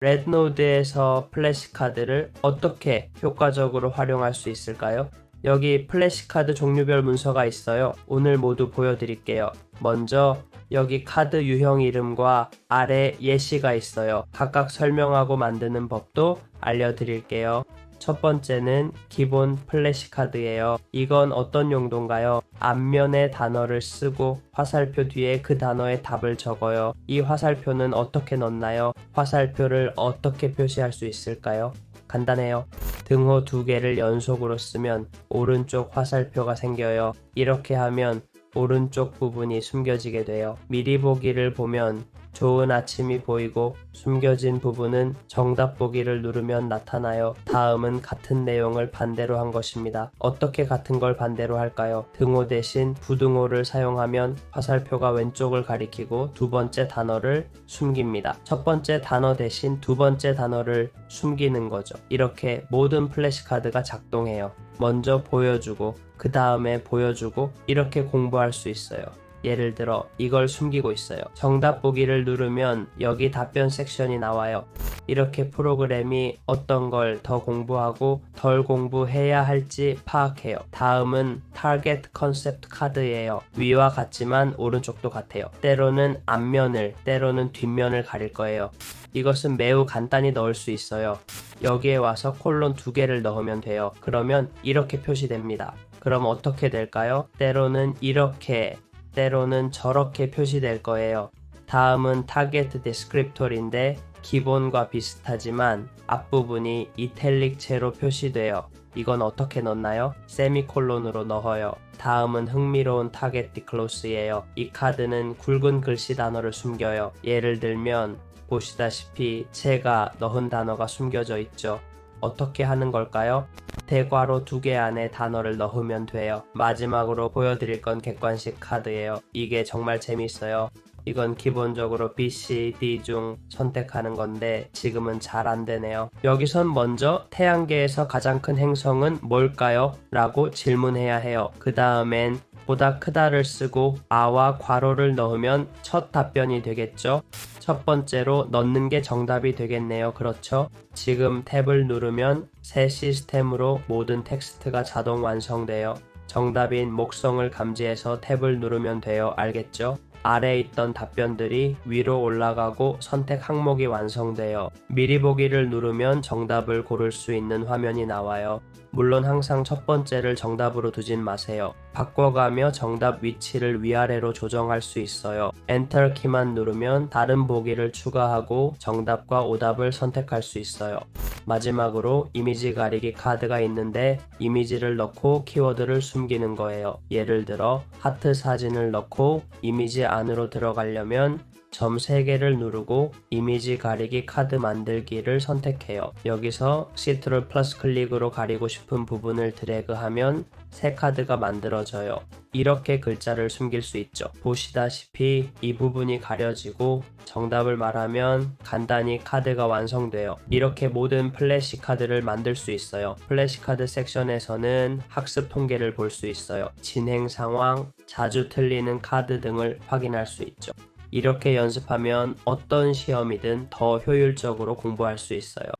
레드노드에서 플래시 카드를 어떻게 효과적으로 활용할 수 있을까요? 여기 플래시 카드 종류별 문서가 있어요. 오늘 모두 보여드릴게요. 먼저 여기 카드 유형 이름과 아래 예시가 있어요. 각각 설명하고 만드는 법도 알려드릴게요. 첫 번째는 기본 플래시 카드예요. 이건 어떤 용도인가요? 앞면에 단어를 쓰고 화살표 뒤에 그 단어의 답을 적어요. 이 화살표는 어떻게 넣나요? 화살표를 어떻게 표시할 수 있을까요? 간단해요. 등호 두 개를 연속으로 쓰면 오른쪽 화살표가 생겨요. 이렇게 하면 오른쪽 부분이 숨겨지게 돼요. 미리 보기를 보면 좋은 아침이 보이고 숨겨진 부분은 정답 보기를 누르면 나타나요. 다음은 같은 내용을 반대로 한 것입니다. 어떻게 같은 걸 반대로 할까요? 등호 대신 부등호를 사용하면 화살표가 왼쪽을 가리키고 두 번째 단어를 숨깁니다. 첫 번째 단어 대신 두 번째 단어를 숨기는 거죠. 이렇게 모든 플래시카드가 작동해요. 먼저 보여주고 그 다음에 보여주고 이렇게 공부할 수 있어요. 예를 들어 이걸 숨기고 있어요. 정답 보기를 누르면 여기 답변 섹션이 나와요. 이렇게 프로그램이 어떤 걸 더 공부하고 덜 공부해야 할지 파악해요. 다음은 타겟 컨셉트 카드예요. 위와 같지만 오른쪽도 같아요. 때로는 앞면을, 때로는 뒷면을 가릴 거예요. 이것은 매우 간단히 넣을 수 있어요. 여기에 와서 콜론 두 개를 넣으면 돼요. 그러면 이렇게 표시됩니다. 그럼 어떻게 될까요? 때로는 이렇게, 때로는 저렇게 표시될 거예요. 다음은 타겟 디스크립tor인데 기본과 비슷하지만 앞부분이 이탈릭체로 표시돼요. 이건 어떻게 넣나요? 세미콜론으로 넣어요. 다음은 흥미로운 타겟 디클로스예요. 이 카드는 굵은 글씨 단어를 숨겨요. 예를 들면 보시다시피 제가 넣은 단어가 숨겨져 있죠. 어떻게 하는 걸까요? 대괄호 두 개 안에 단어를 넣으면 돼요. 마지막으로 보여드릴 건 객관식 카드예요. 이게 정말 재밌어요. 이건 기본적으로 B, C, D 중 선택하는 건데 지금은 잘 안 되네요. 여기선 먼저 태양계에서 가장 큰 행성은 뭘까요? 라고 질문해야 해요. 그 다음엔 보다 크다를 쓰고 아와 괄호를 넣으면 첫 답변이 되겠죠. 첫 번째로 넣는 게 정답이 되겠네요. 그렇죠? 지금 탭을 누르면 새 시스템으로 모든 텍스트가 자동 완성돼요. 정답인 목성을 감지해서 탭을 누르면 돼요. 알겠죠? 아래에 있던 답변들이 위로 올라가고 선택 항목이 완성돼요. 미리 보기를 누르면 정답을 고를 수 있는 화면이 나와요. 물론 항상 첫 번째를 정답으로 두진 마세요. 바꿔가며 정답 위치를 위아래로 조정할 수 있어요. 엔터 키만 누르면 다른 보기를 추가하고 정답과 오답을 선택할 수 있어요. 마지막으로 이미지 가리기 카드가 있는데 이미지를 넣고 키워드를 숨기는 거예요. 예를 들어 하트 사진을 넣고 이미지 안으로 들어가려면 점 3개를 누르고 이미지 가리기 카드 만들기를 선택해요. 여기서 시트를 플러스 클릭으로 가리고 싶은 부분을 드래그하면 새 카드가 만들어져요. 이렇게 글자를 숨길 수 있죠. 보시다시피 이 부분이 가려지고 정답을 말하면 간단히 카드가 완성돼요. 이렇게 모든 플래시 카드를 만들 수 있어요. 플래시 카드 섹션에서는 학습 통계를 볼 수 있어요. 진행 상황, 자주 틀리는 카드 등을 확인할 수 있죠. 이렇게 연습하면 어떤 시험이든 더 효율적으로 공부할 수 있어요.